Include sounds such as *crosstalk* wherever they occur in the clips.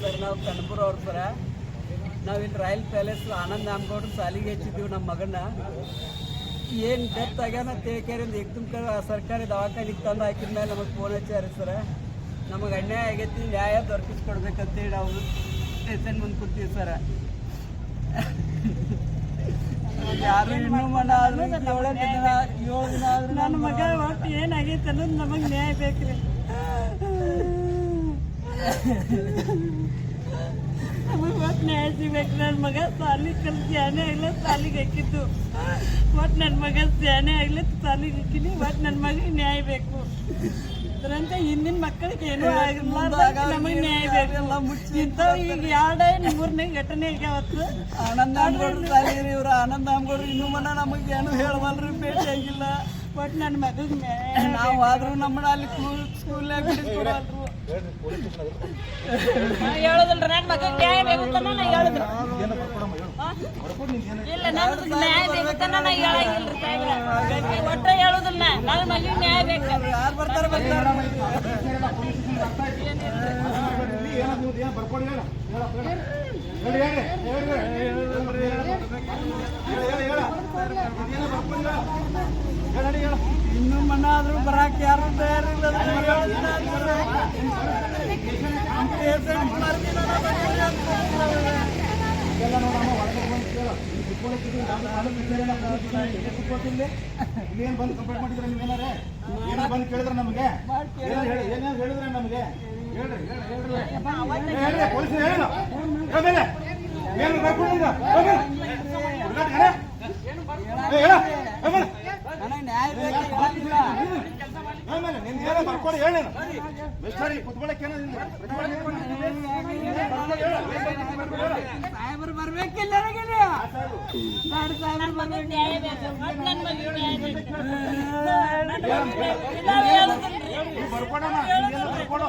Sir, ನಾವು ಕನಪುರ ಅವ್ರ ಸರ ನಾವಿಲ್ಲಿ ರಾಯಲ್ ಪ್ಯಾಲೇಸ್ ಆನಂದ್ ನಾಮಗೌಡ್ರ ಸಾಲಿಗೆ ಹೆಚ್ಚಿದ್ದೀವಿ ನಮ್ಮ ಮಗನ ಏನು ಡೆತ್ ಆಗ್ಯಾನ ತೇಕೇರಿಂದ ಏಕ್ದಮ್ ಕ ಸರ್ಕಾರಿ ದವಾಖಾನಿಗೆ ತಂದು ಹಾಕಿದ ಮೇಲೆ ನಮಗೆ ಫೋನ್ ಹಚ್ಚಾರಿ ಸರ. ನಮಗೆ ಅನ್ಯಾಯ ಆಗೈತಿ, ನ್ಯಾಯ ದೊರಕಿಸ್ಕೊಡ್ಬೇಕಂತೇಳಿ ನಾವು ಸ್ಟೇಷನ್ ಮುಂದೆ ಕೂತೀವಿ ಸರ. ಯಾರು ಇನ್ನೂ ಮನ ಆದ್ರೂ ನನ್ನ ಮಗ ಏನಾಗೈತೆ ಅನ್ನೋದು ನಮಗೆ ನ್ಯಾಯ ಬೇಕ್ರಿ. ನಮಗೆ ಒಟ್ಟು ನ್ಯಾಯ ಸಿಗ್ಬೇಕು ನನ್ನ ಮಗ ಸಾಲಿ ಕಲ್ ಸ್ಯಾನೆ ಇಲ್ಲ ಸಾಲಿಗೆ ಹಾಕಿದ್ದು ಒಟ್ಟು ನನ್ನ ಮಗ ಸ್ಯಾನೆ ಆಗ್ಲ ಸಾಲಿಗೆ ಹಾಕಿನಿ ಒಟ್ಟು ನನ್ನ ಮಗ ನ್ಯಾಯ ಬೇಕು ಅದರಂತ ಹಿಂದಿನ ಮಕ್ಕಳಿಗೆ ಏನೂ ಆಗಿಲ್ಲ. ನಮಗೆ ನ್ಯಾಯ ಬೇಕು ಇಂಥವು ಈಗ ಎರಡೇ ಮೂರನೇ ಘಟನೆ ಈಗ ಅವತ್ತು? ಆನಂದ್ ನಾಮಗೌಡ್ರು ಸಾಲಿರಿ ಇವ್ರು. ಆನಂದ ನಾಮಗೌಡ್ರು ಇನ್ನೂ ಮನ ನಮಗೆ ಏನು ಹೇಳವಲ್ರಿ ಭೇಟಿ ಆಗಿಲ್ಲ. ಒಟ್ಟು ನನ್ನ ಮಗಗೆ ನಾವು ಆದ್ರೂ ನಮ್ಮನ್ನ ಅಲ್ಲಿ ಸ್ಕೂಲ್ನಾಗ ಬಿಡಿಸ್ಕೊಡಲ್ರು ಹೇಳೋದಿಲ್ರಿ ನನ್ನ ಮಗ ನ್ಯಾಯ ಬೇಕು ಅಂತ ನಾ ಹೇಳುದು ಇಲ್ಲ ನಮ್ದು ನ್ಯಾಯ ಬೇಕು ಅಂತ ನಾ ಹೇಳಂಗಿಲ್ರಿ ಸಾಹೇಬ್ರ ಒಟ್ಟ ಹೇಳುದಿಲ್ಲ ನನ್ನ ಮಗ ನ್ಯಾಯ ಬೇಕು ಯಾರು ಬರ್ತಾರೆ ಬರ್ತಾರೆ ಇನ್ನೂ ಮನ ಆದ್ರೂ ಬರಾಕ್ ಯಾರು ತಯಾರಿಲ್ಲ ಏನ್ ಬಂದು ಕಂಪ್ಲೇಂಟ್ ಮಾಡಿದ್ರೆ ನೀವು ಏನಾರೇ ಏನಾರ ಬಂದು ಕೇಳಿದ್ರೆ ನಮಗೆ ಏನಾರು ಹೇಳಿ ಏನಾರು ಹೇಳಿದ್ರೆ ನಮಗೆ ಹೇಳ್ರಿ ಹೇಳ್ರಿ ಹೇಳ್ರಿ ಹೇಳ್ರಿ ಪೊಲೀಸ್ ಹೇಳ ಹೇಳ್ಮೇಲೆ ಏನು ಬರ್ಕೊಂಡಿದ್ದ ಹೇಳ ಹೇಳ್ಮೇಲೆ ನನಗೆ ನ್ಯಾಯ ಬೇಕು ಹೇಳಂಗಿಲ್ಲ. ಆಮೇಲೆ ನಿನ್ ಏನೋ ಬರ್ಕೊಡಿ ಮಿಸ್ಟರಿ ಸಾಹೇಬ್ರು ಬರ್ಬೇಕಿಲ್ಲ. ಬರ್ಕೊಡೋಣ ಬರ್ಕೊಡೋ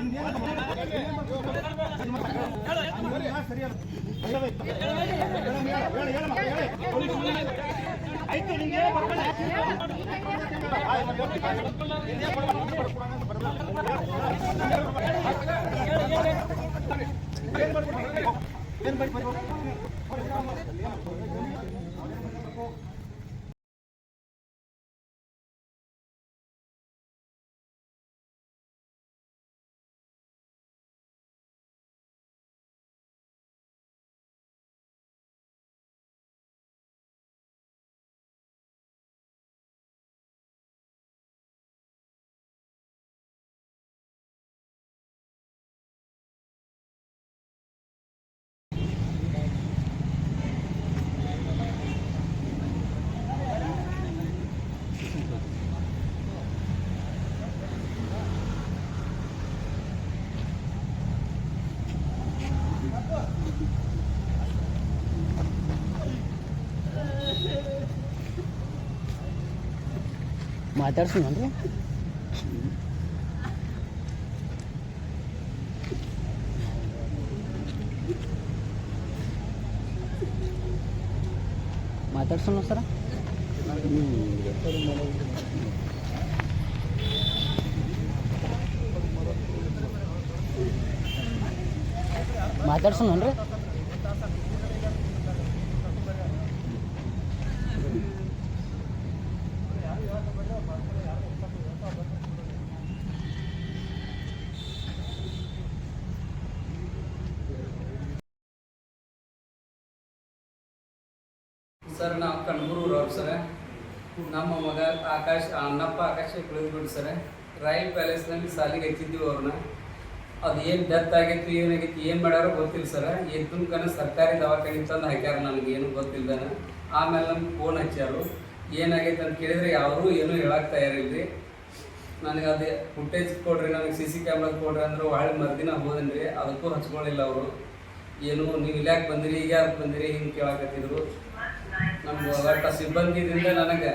ನ್ಯಾಯ ಸಿಕ್ಕಿದ್ರೆ ಮಾತಾಡ್ಸೋಣನ್ರಿ ಮಾತಾಡ್ಸೋಣ ಸರ. ಮಾತಾಡ್ಸೋಣನ್ರಿ ಸರ್ ನಾವು ಕಣ್ಬೂರು ಅವ್ರು ಸರ. ನಮ್ಮ ಮಗ ಆಕಾಶ್ ಅಣ್ಣಪ್ಪ ಆಕಾಶ ಕುಳಿದ್ಬಿಟ್ಟು ಸರ. ರಾಯಲ್ ಪ್ಯಾಲೇಸ್ನಲ್ಲಿ ಸಾಲಿಗೆ ಹಚ್ಚಿದ್ದೀವಿ ಅವ್ರನ್ನ. ಅದು ಏನು ಡೆತ್ ಆಗಿತ್ತು ಏನಾಗೈತಿ ಏನು ಮಾಡ್ಯಾರೋ ಗೊತ್ತಿಲ್ಲ ಸರ. ಎದ್ದುನ್ಕನ ಸರ್ಕಾರಿ ದವಾಖಾನೆ ತಂದು ಹಾಕ್ಯಾರ ನನಗೆ ಏನು ಆಮೇಲೆ ನಮ್ಗೆ ಫೋನ್ ಹಚ್ಚಾರು ಏನಾಗೈತೆ ಅಂತ ಕೇಳಿದ್ರೆ ಯಾರೂ ಏನೂ ಹೇಳಕ್ಕೆ ತಯಾರಿಲ್ರಿ. ನನಗೆ ಅದೇ ಫುಟೇಜ್ ಕೊಡ್ರಿ, ನನಗೆ ಸಿ ಸಿ ಕ್ಯಾಮ್ರಾ ಕೊಡ್ರಿ ಅಂದ್ರೆ ಒಳ್ಳೆ ಮರ್ದಿನ ಹೋದನ್ರಿ. ಅದಕ್ಕೂ ಹಚ್ಕೊಳ್ಳಿಲ್ಲ ಅವರು. ಏನು, ನೀವು ಇಲ್ಯಾಕೆ ಬಂದಿರಿ, ಈಗ ಯಾಕೆ ಬಂದಿರಿ, ಹಿಂಗೆ ಕೇಳಕತ್ತಿದ್ರು. ನಮ್ಗೆ ಒಟ್ಟ ಸಿಬ್ಬಂದಿದಿಂದ ನನಗೆ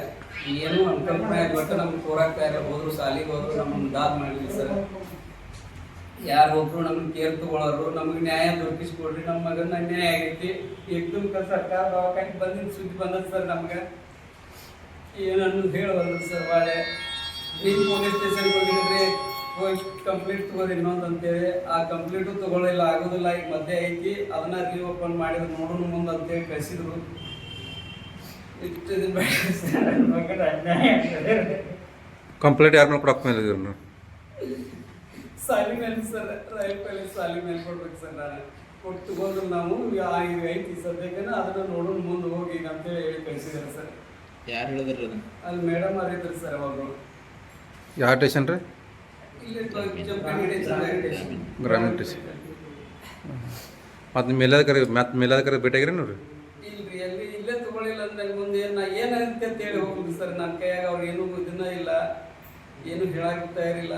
ಏನು ಅನುಕಲ್ಪನೆ ಆಗಿ ನಮ್ಗೆ ಕೊಡಕ್ಕೆ ಇಲ್ಲ ಹೋದ್ರು ಸಾಲಿಗೆ ಹೋದ್ರು ನಮ್ಮನ್ನು ದಾದ್ ಮಾಡಿದ್ವಿ ಸರ್. ಯಾರು ಒಬ್ರು ನಮ್ಗೆ ಕೇರ್ ತಗೊಳ್ಳೋರು ನಮಗೆ ನ್ಯಾಯ ದೊರಕಿಸ್ಕೊಡ್ರಿ ನಮ್ಮ ಮಗನ ನ್ಯಾಯ ಆಗೈತಿ. ಎಷ್ಟು ಸರ್ಕಾರ ದವಾಖಾನೆ ಬಂದಿದ್ದು ಸುದ್ದಿ ಬಂದದ ಸರ್ ನಮ್ಗೆ. ಏನನ್ನು ಹೇಳಬಲ್ಲ ಸರ್ ಬಾಳೆ ನೀವು ಪೊಲೀಸ್ ಸ್ಟೇಷನ್ ಹೋಗಿದ್ರಿ ಹೋಗಿ ಕಂಪ್ಲೀಟ್ ತಗೋರಿ ಇನ್ನೊಂದು ಅಂತೇಳಿ. ಆ ಕಂಪ್ಲೀಟು ತಗೊಳ್ಳಿಲ್ಲ ಆಗೋದಿಲ್ಲ, ಈಗ ಮಧ್ಯೆ ಐತಿ. ಅದನ್ನ ರೀಓಪನ್ ಮಾಡಿದ್ರು ನೋಡೋಣ ಮುಂದೆ ಅಂತೇಳಿ ಕಳಿಸಿದ್ರು ಇಷ್ಟು ದಿನ ಬೇಡ ಸರ್ ನನ್ನ ಮಗನ ಅನ್ಯಾಯ ಆಗ್ತದೆ. ಕಂಪ್ಲೇಂಟ್ ಯಾರ ಮೇಲೆ ಕೊಡಕ್ಕೆ ಮೇಲೆ ಇದ್ರು ನೀವು? ಸಾಲಿ ಮೇಲೆ ಸರ್ ರೈಲ್ ಪ್ಯಾಲೇಸ್ ಸಾಲಿ ಮೇಲೆ ಕೊಡ್ಬೇಕು ಸರ್ ನಾನು. ಕೊಟ್ಟು ತಗೊಂಡ್ರು ನಾವು ಯಾ- ಈಗ ಐತಿ ಸದ್ಯಕ್ಕೆ ಅದನ್ನ ನೋಡೋಣ ಮುಂದೆ ಹೋಗಿ ಈಗ ಅಂತೇಳಿ ಹೇಳಿ ಕಳಿಸಿದಾರೆ ಸರ್. ಯಾರು ಹೇಳಿದ್ರು ಅದನ್ನ? ಅಲ್ಲಿ ಮೇಡಮ್ ಅವರಿದ್ರು ಸರ್ ಅವರು ಯಾವ ಟೇಷನ್ ರೀ? ಟೇಷನ್ ಗ್ರಾಮೀಣ ಕರೆ ಮತ್ತು ಮೇಲಾದ ಕರೆ ಮತ್ತೆ ಮೇಲದಕ್ಕರೆ ಭೇಟಿಯಾಗಿರಿ ನೀವು ರೀ ಇಲ್ರಿ ಎಲ್ಲಿ ಇಲ್ಲೇ ಮುಂದೆ ಏನ್ ನಾ ಏನಾಗುತ್ತೆ ಅಂತ ಹೇಳಿ ಹೋಗುದು ಸರ್. ನನ್ನ ಕೈಯಾಗ ಅವ್ರು ಏನು ಇದನ್ನ ಇಲ್ಲ ಏನು ಹೇಳಕ್ಕೆ ತಯಾರಿಲ್ಲ.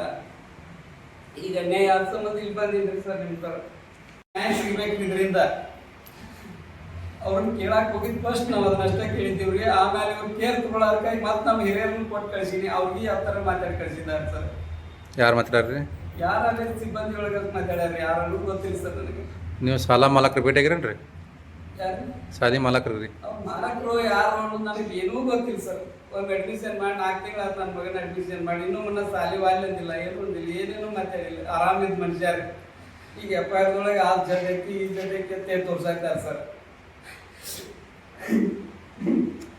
ಈಗ ನ್ಯಾಯ ಆದ ಸಂಬಂಧ ಇಲ್ಲಿ ಬಂದಿದ್ರಿ ಸರ್ ನಿಮ್ ಸರ್ ನ್ಯಾಯ ಸಿಗ್ಬೇಕು ಇದರಿಂದ. ಅವ್ರನ್ನ ಕೇಳಕ್ ಹೋಗಿದ್ ಫಸ್ಟ್ ನಾವು ಅದನ್ನಷ್ಟೇ ಕೇಳಿದ್ದೀವ್ರಿ. ಆಮೇಲೆ ಇವ್ರು ಕೇರ್ ತಗೊಳ್ಳೋದಕ್ಕಾಗಿ ಮತ್ತೆ ನಮ್ಮ ಹಿರಿಯರನ್ನ ಕೊಟ್ಟು ಕಳ್ಸೀನಿ. ಅವ್ರಿಗೆ ಯಾವ ಥರ ಮಾತಾಡಿ ಕಳ್ಸಿದ್ದಾರೆ ಸರ್. ಯಾರು ಮಾತಾಡ್ರಿ? ಯಾರು ಸಿಬ್ಬಂದಿ ಒಳಗೆ ಮಾತಾಡ್ಯಾರ ಯಾರು ಗೊತ್ತಿಲ್ಲ ಸರ್ ನನಗೆ. ನೀವು ಸಾಲ ಮಾಲಕರು ಭೇಟಿಯಾಗಿರೇನು ಸಾಲಿ ಮಾಲಕರು ರೀ. ಮಾಲಕರು ಯಾರು ಅನ್ನೋದು ನನಗೆ ಏನೂ ಗೊತ್ತಿಲ್ಲ ಸರ್. ಒಂದು ಅಡ್ಮಿಷನ್ ಮಾಡಿ ನಾಲ್ಕು ತಿಂಗಳ ನನ್ನ ಮಗನ ಅಡ್ಮಿಷನ್ ಮಾಡಿ. ಇನ್ನೂ ಮುನ್ನ ಸಾಲಿ ವಾಲಿ ಅಂದಿಲ್ಲ. ಏನು ಅಂದಿಲ್ಲ. ಏನೇನು ಮಾತಾಡಿಲ್ಲ. ಆರಾಮಿದ್ ಮನುಷ್ಯ ರೀ. ಈಗ ಎಫ್ ಐ ಆರ್ದೊಳಗೆ ಆ ಜಡ್ ಐತಿ ಈ ಜಡ್ ಐತಿ ಅಂತ ತೋರ್ಸಾಕ್ತಾರೆ ಸರ್?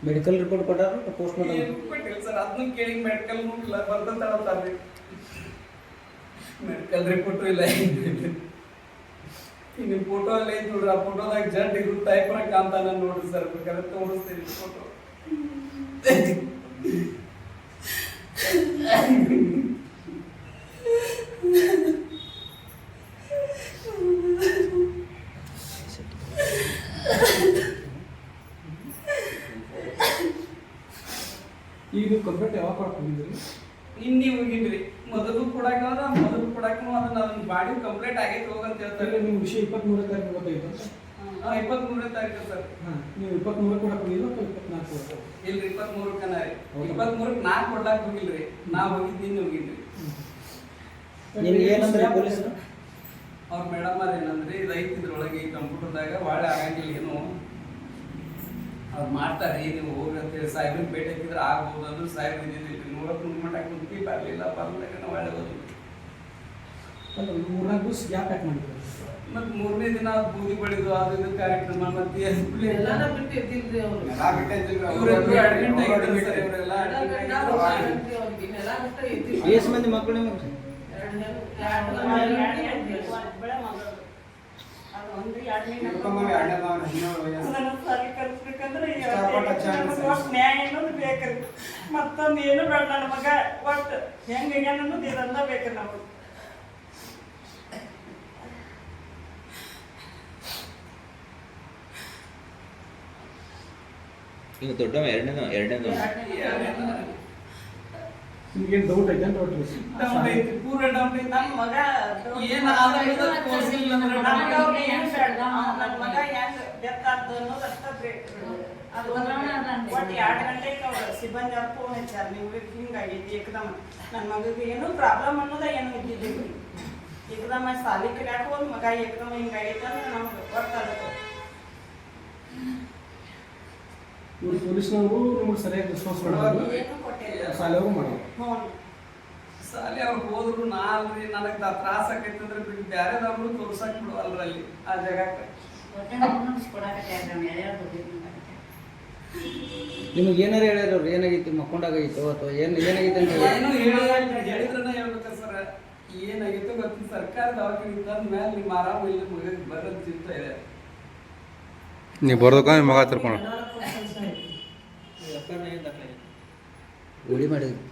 ಮೆಡಿಕಲ್ ರಿಪೋರ್ಟ್ ಕೊಟ್ಟಾರ ಪೋಸ್ಟ್ ಏನು ಕೊಟ್ಟಿಲ್ಲ ಸರ್. ಅದನ್ನ ಕೇಳಿ ಮೆಡಿಕಲ್ ಇಲ್ಲ ಹೇಳ್ತಾರೆ ಮೆಡಿಕಲ್ ರಿಪೋರ್ಟು ಇಲ್ಲ. ನಿಮ್ಮ ಫೋಟೋ ಅಲ್ಲಿ ಐತಿ ನೋಡ್ರಿ ಆ ಫೋಟೋದಾಗ ಜಡ್ ಇದು ಟೈಪ್ರಾಗ ಕಾಣ್ತಾನ ನೋಡ್ರಿ ಸರ್ ಬೇಕಾದ್ರೆ ತೋರಿಸ್ತೀನಿ ಫೋಟೋ *laughs* ಈಗ ನೀವು ಕಂಪ್ಲೇಂಟ್ ಯಾವಾಗ ಕೊಡಕ್ಕೆ ಬಂದಿದ್ರಿ ಇನ್ನಿ ಹೋಗಿನ್ರಿ ಮೊದಲು ಕೊಡಾಕ ಮೊದಲು ಕೊಡಾಕ ಅದನ್ನ ಅದನ್ನ ಬಾಡಿ ಹೋಗ ಆಗೈತೆ ಹೋಗಂತ ಯಾಕಂದ್ರೆ ಹೇಳ್ತಾರೆ. ನಿಮ್ಮ ವಿಷಯ ಇಪ್ಪತ್ತ್ಮೂರನೇ ತಾರೀಕು ಗೊತ್ತಾಯ್ತು ಅಂತ? ಇಪ್ಪತ್ಮೂರನೇ ತಾರೀಕು ಸರ್. ಹಾಂ ನೀವು ಇಪ್ಪತ್ತ್ಮೂರಕ್ಕೆ ಕೂಡ ಅಥವಾ ಇಪ್ಪತ್ನಾಲ್ಕು ಇಲ್ರಿ ಇಪ್ಪತ್ಮೂರಕ್ಕೆ ಕನ ರೀ ಹೌದಾ? ಇಪ್ಪತ್ಮೂರಕ್ಕೆ ನಾ ಕೊಡ್ಲಾಕ್ ಹೋಗಿಲ್ರಿ. ನಾ ಹೋಗಿದ್ದು ನಿನ್ನೆ ಹೋಗಿದ್ರಿ ನಿಮ್ಗೆ ಏನಂದ್ರೆ ಪೊಲೀಸರು ಅವ್ರ ಮೇಡಮ್ ಅವ್ರ ಏನಂದ್ರೆ ರೈತ ಇದ್ರೊಳಗೆ ಈ ಕಂಪ್ಯೂಟರ್ದಾಗ ಒಳ್ಳೆ ಆಗಂಗಿಲ್ಲ ಏನು. ಅವ್ರು ಮಾಡ್ತಾರೆ ನೀವು ಹೋಗ್ರಿ ಅಂತೇಳಿ ಸಾಹೇಬ್ರಿಗೆ ಭೇಟಿ ಹಾಕಿದ್ರೆ ಆಗ್ಬೋದು ಅಂದ್ರೆ ಸಾಹೇಬ್ ಇದ್ದಿದ್ದಿಲ್ಲ. ನೋಡೋಕೆ ಮಟ್ಟ ಕುಂತಿ ಬರಲಿಲ್ಲ ಬರ್ಲಿಲ್ಲ ನಾವು ಒಳ್ಳೆ ಅಲ್ಲ ಮೂರ್ನಾಲ್ಕು ದಿವಸ ಮಾಡಿದ್ರು. ಮತ್ತೆ ಮೂರನೇ ದಿನ ಬೂದಿ ಬಳಿದು ಅದು ಇದು ಕಾರ್ಯಕ್ರಮ ಮತ್ತೆ ಎಲ್ಲಾನ ಬಿಟ್ಟು ಎದ್ದಿಲ್ರಿ ಅವ್ರು. ಇವರೆಲ್ಲರೂ ಅಡ್ಮಿಟ್ ಆಗಿದ್ದಾರೆ ಸರ್ ಇವರೆಲ್ಲ. ಎಷ್ಟು ಮಂದಿ ಮಕ್ಕಳು ನಿಮಗೆ? ಬೇಕ್ರಿ. ಮತ್ತೊಂದು ಏನು ಬೇಡ ನನ್ನ ಮಗ ಒಟ್ಟು ಹೆಂಗ ಅನ್ನೋದು ಇದೆಲ್ಲ ಬೇಕ್ರಿ ನಾವು ಈಗ ದೊಡ್ಡವ ಎರಡನೇ ಎರಡನೇ ನಿಮ್ಗೇನು ಡೌಟ್ ಐತೆ ಪೂರ. ನಮ್ಮ ಮಗ ಏನ್ ಆದಾಯದ ತೋರ್ಸಿಲ್ಲ ಅಂದ್ರೆ ನಮ್ಗೆ ಅವ್ರು ಏನು ಬೇಡ ನನ್ನ ಮಗ ಹೆಂಗ್ ಡೆತ್ ಆದ್ದು ಅನ್ನೋದು ಅಷ್ಟ ಬೇಕು ಅದು ಒಟ್ಟು ಎರಡು ಗಂಟೆಗೆ ಅವ್ರು ಸಿಬ್ಬಂದಿ ಅವ್ರು ಫೋನ್ ಹಚ್ಚಾರ. ನೀವು ಹಿಂಗಾಗೈತಿ ಏಕದಮ್ ನನ್ನ ಮಗಗೆ ಏನೂ ಪ್ರಾಬ್ಲಮ್ ಅನ್ನೋದ ಏನು ಇದ್ದಿದ್ದಿಲ್ಲ. ಏಕದಮ್ಮ ಸಾಲಿ ಕಡೆ ಹೋದ್ ಮಗ ಏಕದಮ್ಮ ಹಿಂಗಾಗೈತೆ ಅಂದ್ರೆ ನಮ್ಗೆ ಗೊತ್ತಾಗುತ್ತೆ. ಇವ್ರು ಪೊಲೀಸ್ನವರು ನಿಮ್ಗೆ ಸರಿಯಾಗಿ ರೆಸ್ಪಾನ್ಸ್ ಮಾಡೋದು ಶಾಲೆಯವರು ಮಾಡೋದು ಸಾಲಿ ಅವ್ರು ಹೋದ್ರು ನಾಲ್ರಿ ನನಗೆ ನನಗ್ ತ್ರಾಸ ಆಕೈತಿ ಅಂದ್ರೆ ಬಿಟ್ಟು ಬ್ಯಾರೆದವ್ರು ತೋರ್ಸಕ್ ಬಿಡು ಅಲ್ಲಿ ಆ ಜಾಗಕ್ಕೆ. ನಿಮಗೆ ಏನಾರ ಹೇಳಿದ್ರು ಅವ್ರು? ಏನಾಗೈತಿ? ಮಕ್ಕೊಂಡಾಗೈತೋ ಅಥವಾ ಏನು ಏನಾಗಿತ್ತು ಅಂತ ಏನು ಹೇಳಿ ಹೇಳಿದ್ರನ್ನ ಹೇಳ್ಬೇಕ ಸರ್? ಏನಾಗಿತ್ತು ಗೊತ್ತಿಲ್ಲ. ಸರ್ಕಾರ ದವಾಖಾನೆ ತಂದ ಮೇಲೆ ನಿಮ್ಮ ಆರಾಮ ಇಲ್ಲ ಮಗ ಬರೋದ್ ಚಿಂತೆ ಇದೆ ನೀವು ಬರ್ದಕ್ಕ ನಿಮ್ಮ ಮಗ ತಿರ್ಕೊಂಡು ಉಳಿ ಮಾಡಿದ್ವಿ.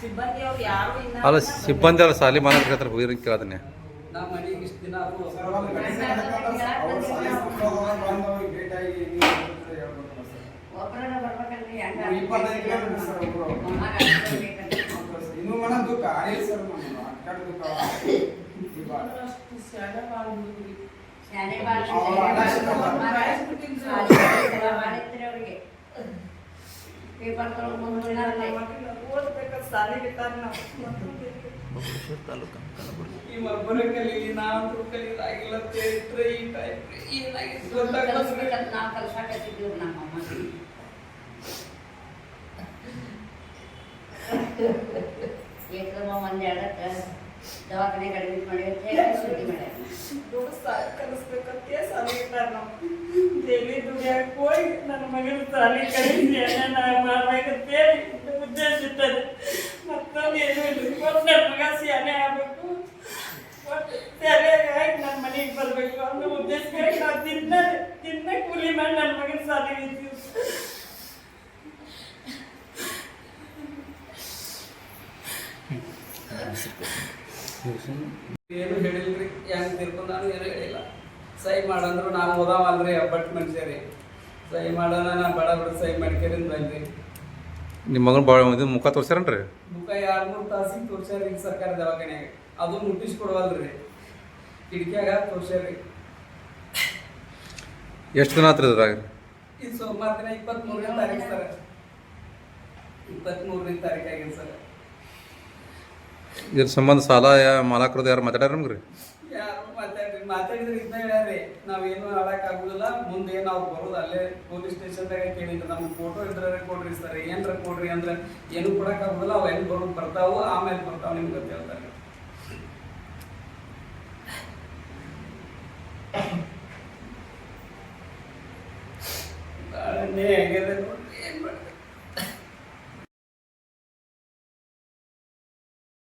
ಸಿಬ್ಬಂದಿ ಅಲ್ಲ ಸಿಬ್ಬಂದಿ ಅವ್ರ ಸಾಲಿ ಮಾಲಕರ ಕೇಳ್ತಾರೆ ಹೋಗಿರಿ ಕೇಳ್ತಾನೆ ನಾ ಮನೆಗೆ ಇಷ್ಟು ದಿನ ಅದು ಅವ್ರು ಸಾಲಿ ಮಕ್ಕಳು ಬಂದವ್ರಿಗೆ ಭೇಟಿಯಾಗಿ ನೀವು ಹೇಳ್ಬೇಕು ಸರ್. ಒಬ್ಬರನ್ನ ಬರ್ಬೇಕಲ್ರಿ ಇಪ್ಪತ್ತೈದು ಕಿಲೋಮೀಟರ್ ಸರ್ ಒಬ್ರು. ಇನ್ನೂ ಮನ ದುಃಖ ಆಗಿಲ್ಲ ಸರ್ ನಾನು ಅಕ್ಕಡ ದುಃಖ ಅಷ್ಟು ಶಾಲೆ ಭಾಳ ಹುಡುಗ್ರಿ. ಅವ್ರು ಪೇಪರ್ ತಗೊಂಡು ನನ್ನ ಮಗನ್ನ ಓದ್ಬೇಕಾದ್ರೆ ಶಾಲೆಗೆ ಇಟ್ಟಾರ ನಾವು. ಈ ಒಬ್ಬರೇ ಕಲೀಲಿ ನಾವು ಕಲೀಲಾಗಿಲ್ಲ ಚರಿತ್ರೆ ಈ ಟೈಪ್ ಏನಾಗಿತ್ತು ಗೊತ್ತಾಗಲ್ಲ ಕಲಿಸ್ಬೇಕಂತ ನಾವು ಕಲ್ಸಾಕತ್ತಿದ್ದೀವಿ ನಮ್ಮಮ್ಮ ಏಕದಮ್ಮ ಒಂದ್ ಎರಡಕ್ಕೆ ದವಾಖಾನೆಗೆ ಅಡ್ಮಿಟ್ ಮಾಡಿ ಅಂತ ಹೇಳಿ ಸುದ್ದಿ ಮಾಡ್ಯಾರ ದುಡ್ಡು ಸಾ- ಕಲಿಸ್ಬೇಕಂತೆ ಶಾಲೆಗೆ ಇಟ್ಟಾರ ನಾವು. ಡೈಲಿ ದುಡಿಯಾಕ್ ಹೋಗಿ ನನ್ನ ಮಗನ ಶಾಲೆ ಕಳಿಸಿ ಮಾಡ್ಬೇಕಂತೇಳಿ ಉದ್ದೇಶ ಇಟ್ಟದೆ. ಮತ್ತೊಂದು ಏನೂ ಇಲ್ಲ. ಒಟ್ಟು ನನ್ನ ಮಗ ಶಾಲೆ ಆಗ್ಬೇಕು. ಒಟ್ಟು ಶಾಲೆಗೆ ಆಗಿ ನನ್ನ ಮನೆಗೆ ಬರಬೇಕು ಅನ್ನೋ ಉದ್ದೇಶಕ್ಕಾಗಿ ನಾವು ತಿನ್ನ ಕೂಲಿ ಮಾಡಿ ನನ್ನ ಮಗನ ಸಾಲಿಗೆ ಇದ್ದೀವಿ ಏನು ಹೇಳಿಲ್ರಿ ಹೆಂಗ್ ತಿರ್ಕೊಂಡು ನಾನು ಏನು ಹೇಳಿಲ್ಲ. ಸಹಿ ಮಾಡಂದ್ರು ನಾವು ಓದಾವಲ್ರಿ ಅಬ್ಬಟ್ ಮನುಷ್ಯರಿ ಸಹಿ ಮಾಡೋಣ ನಾನು ಬಡ ಬಡ ಸಹಿ ಮಾಡ್ಕೇರಿಂದ ಬಂದ್ರಿ ನಿಮ್ಮ ಮಗನ ಭಾಳ ಇದು ಮುಖ ತೋರ್ಸ್ಯಾರನ್ರಿ? ಮುಖ ಎರಡು ಮೂರು ತಾಸಿಗೆ ತೋರ್ಸ್ಯಾರ ಈಗ ಸರ್ಕಾರಿ ದವಾಖಾನೆ ಅದು ಮುಟ್ಟಿಸ್ ಕೊಡವಲ್ರಿ. ಕಿಟಕಿಯಾಗ ತೋರ್ಸ್ಯಾರಿ ಎಷ್ಟು ದಿನ ಆತ್ರಿ ಅದ್ರಾಗ ಇದು ಸೋಮವಾರ ದಿನ ಇಪ್ಪತ್ತ್ಮೂರನೇ ತಾರೀಕು ಸರ್. ಇಪ್ಪತ್ತ್ಮೂರನೇ ತಾರೀಕು ಆಗಿದೆ ಸರ್. ಇದ್ರ ಸಂಬಂಧ ಸಾಲ ಯಾ ಮಾಲಾಕರದ್ದು ಯಾರು ಮಾತಾಡ್ಯಾರ ನಮ್ಗೆ ರೀ ಮಾತಾಡ್ರಿ, ಮಾತಾಡಿದ್ರೆ ಇದನ್ನ ಹೇಳ್ಯಾರಿ ನಾವೇನು ಆಡಕ್ಕಾಗುದಿಲ್ಲ ಮುಂದೆ ನಾವು ಬರೋದು ಅಲ್ಲೇ ಪೊಲೀಸ್ ಸ್ಟೇಷನ್ದಾಗ ಕೇಳಿದ್ರು ನಮ್ಗೆ ಫೋಟೋ ಇದ್ರೆ ಕೊಡ್ರಿ ಸರ್ ಏನ್ರ ಕೊಡ್ರಿ ಅಂದ್ರೆ ಏನು ಕೊಡಕ್ಕಾಗುದಿಲ್ಲ ಅವ್ ಎಲ್ಲಿ ಬರೋದು ಬರ್ತಾವು ಆಮೇಲೆ ಬರ್ತಾವ, ನಿಮ್ಗೆ ಅಂತ ಹೇಳ್ತಾರೆ